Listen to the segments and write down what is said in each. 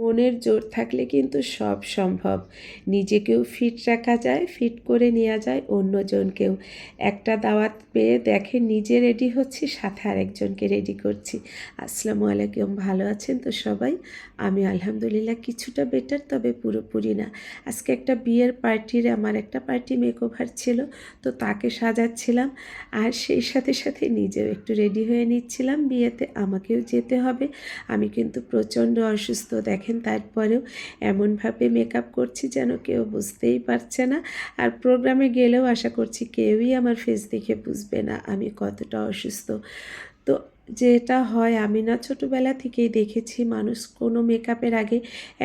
মনের জোর থাকলে কিন্তু সব সম্ভব। নিজেকেও ফিট রাখা যায় ফিট করে নেওয়া যায়, অন্যজনকেও। একটা দাওয়াত পেয়ে দেখে নিজে রেডি হচ্ছি, সাথে আরেকজনকে রেডি করছি। আসসালামু আলাইকুম, ভালো আছেন তো সবাই? আমি আলহামদুলিল্লাহ কিছুটা বেটার তবে পুরোপুরি না। আজকে একটা বিয়ের পার্টির, আমার একটা পার্টি মেকওভার ছিল, তো তাকে সাজাচ্ছিলাম। আর সেই সাথে সাথে নিজেও একটু রেডি হয়ে নিচ্ছিলাম। বিয়েতে আমাকেও যেতে হবে। আমি কিন্তু প্রচণ্ড অসুস্থ, দেখেন তারপরেও এমনভাবে মেকআপ করছি যেন কেউ বুঝতেই পারছে না। আর প্রোগ্রামে গেলেও আশা করছি কেউই আমার ফেস দেখে বুঝবে না। আমি কতটা অসুস্থ। তো যেটা হয়, আমি না ছোটোবেলা থেকেই দেখেছি মানুষ কোনো মেকআপের আগে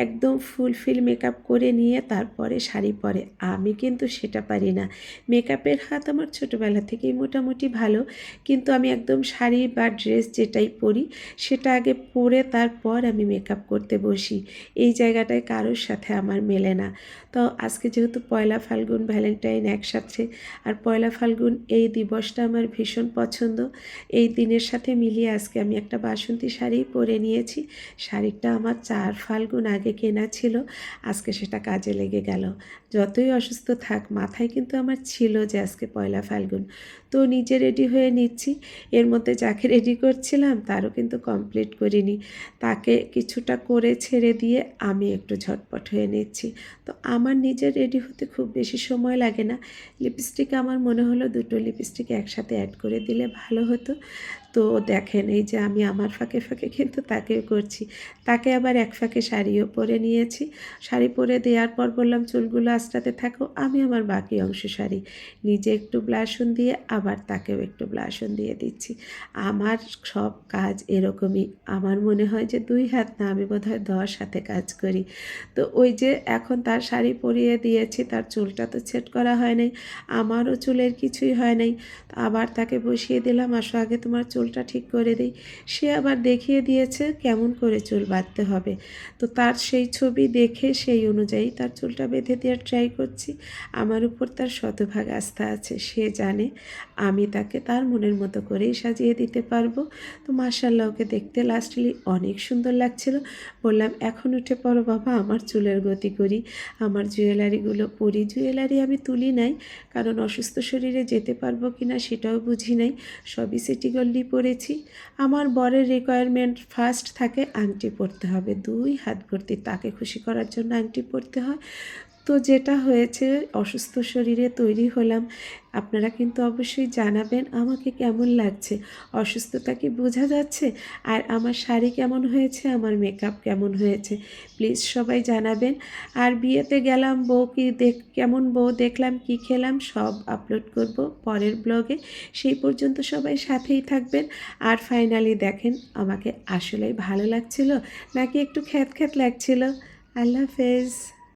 একদম ফুলফিল মেকআপ করে নিয়ে তারপরে শাড়ি পরে। আমি কিন্তু সেটা পারি না। মেকআপের হাত আমার ছোটোবেলা থেকেই মোটামুটি ভালো, কিন্তু আমি একদম শাড়ি বা ড্রেস যেটাই পরি, সেটা আগে পরে তারপর আমি মেকআপ করতে বসি। এই জায়গাটায় কারোর সাথে আমার মেলে না। তো আজকে যেহেতু পয়লা ফাল্গুন ভ্যালেন্টাইন একসাথে, আর পয়লা ফাল্গুন এই দিবসটা আমার ভীষণ পছন্দ। এই দিনের সাথে মিলিয়ে আজকে আমি একটা বাসন্তী শাড়ি পরে নিয়েছি। শাড়িটা আমার চার ফাল্গুন আগে কেনা ছিল, আজকে সেটা কাজে লেগে গেল। যতই অসুস্থ থাক, মাথায় কিন্তু আমার ছিল যে আজকে পয়লা ফাল্গুন। তো নিজে রেডি হয়ে নিচ্ছি। এর মধ্যে যাকে রেডি করছিলাম, তারও কিন্তু কমপ্লিট করিনি। তাকে কিছুটা করে ছেড়ে দিয়ে আমি একটু ঝটপট হয়ে নিচ্ছি। তো আমার নিজের রেডি হতে খুব বেশি সময় লাগে না। লিপস্টিক আমার মনে হলো দুটো লিপস্টিক একসাথে অ্যাড করে দিলে ভালো হতো। তো দেখেন, এই যে আমি আমার ফাঁকে ফাঁকে কিন্তু তাকেও করছি। তাকে আবার এক ফাঁকে শাড়িও পরে নিয়েছি। শাড়ি পরে দেওয়ার পর বললাম, চুলগুলো আস্তাতে থাকো, আমি আমার বাকি অংশ শাড়ি। নিজে একটু ব্লাশন দিয়ে আবার তাকেও একটু ব্লাশন দিয়ে দিচ্ছি। আমার সব কাজ এরকমই। আমার মনে হয় যে দুই হাত না, আমি বোধ হয় দশ হাতে কাজ করি। তো ওই যে এখন তার শাড়ি পরিয়ে দিয়েছি, তার চুলটা তো ছেট করা হয় নাই, আমারও চুলের কিছুই হয় নাই। আবার তাকে বসিয়ে দিলাম, আসো আগে তোমার চুলটা ঠিক করে দিই। সে আবার দেখিয়ে দিয়েছে কেমন করে চুল বাঁধতে হবে। তো তার সেই ছবি দেখে সেই অনুযায়ী তার চুলটা বেঁধে দেওয়ার ট্রাই করছি। আমার উপর তার শতভাগ আস্থা আছে। সে জানে আমি তাকে তার মনের মতো করেই সাজিয়ে দিতে পারব। তো মার্শাল্লাহ ওকে দেখতে লাস্টলি অনেক সুন্দর লাগছিল। বললাম, এখন উঠে পড়ো বাবা, আমার চুলের গতি করি। আমার জুয়েলারিগুলো পরি জুয়েলারি আমি তুলি নাই। কারণ অসুস্থ শরীরে যেতে পারব কি না সেটাও বুঝি নাই। সবই সিটি গোল্ডই পরেছি আমার বরের রিকোয়ারমেন্ট ফার্স্ট থাকে আংটি পরতে হবে। দুই হাত ভর্তি, তাকে খুশি করার জন্য আংটি পরতে হয়। তো যেটা হয়েছে, অসুস্থ শরীরে তৈরি হলাম। আপনারা কিন্তু অবশ্যই জানাবেন আমাকে কেমন লাগছে। অসুস্থতা কি বোঝা যাচ্ছে? আর আমার শাড়ি কেমন হয়েছে? আমার মেকআপ কেমন হয়েছে? প্লিজ সবাই জানাবেন। আর বিয়েতে গেলাম, বউ কি দেখ, কেমন বউ দেখলাম, কি খেলাম, সব আপলোড করব পরের ব্লগে সেই পর্যন্ত সবাই সাথেই থাকবেন। আর ফাইনালি দেখেন, আমাকে আসলেই ভালো লাগছিল, নাকি একটু খ্যাত খ্যাত লাগছিল। আল্লাহ হাফেজ।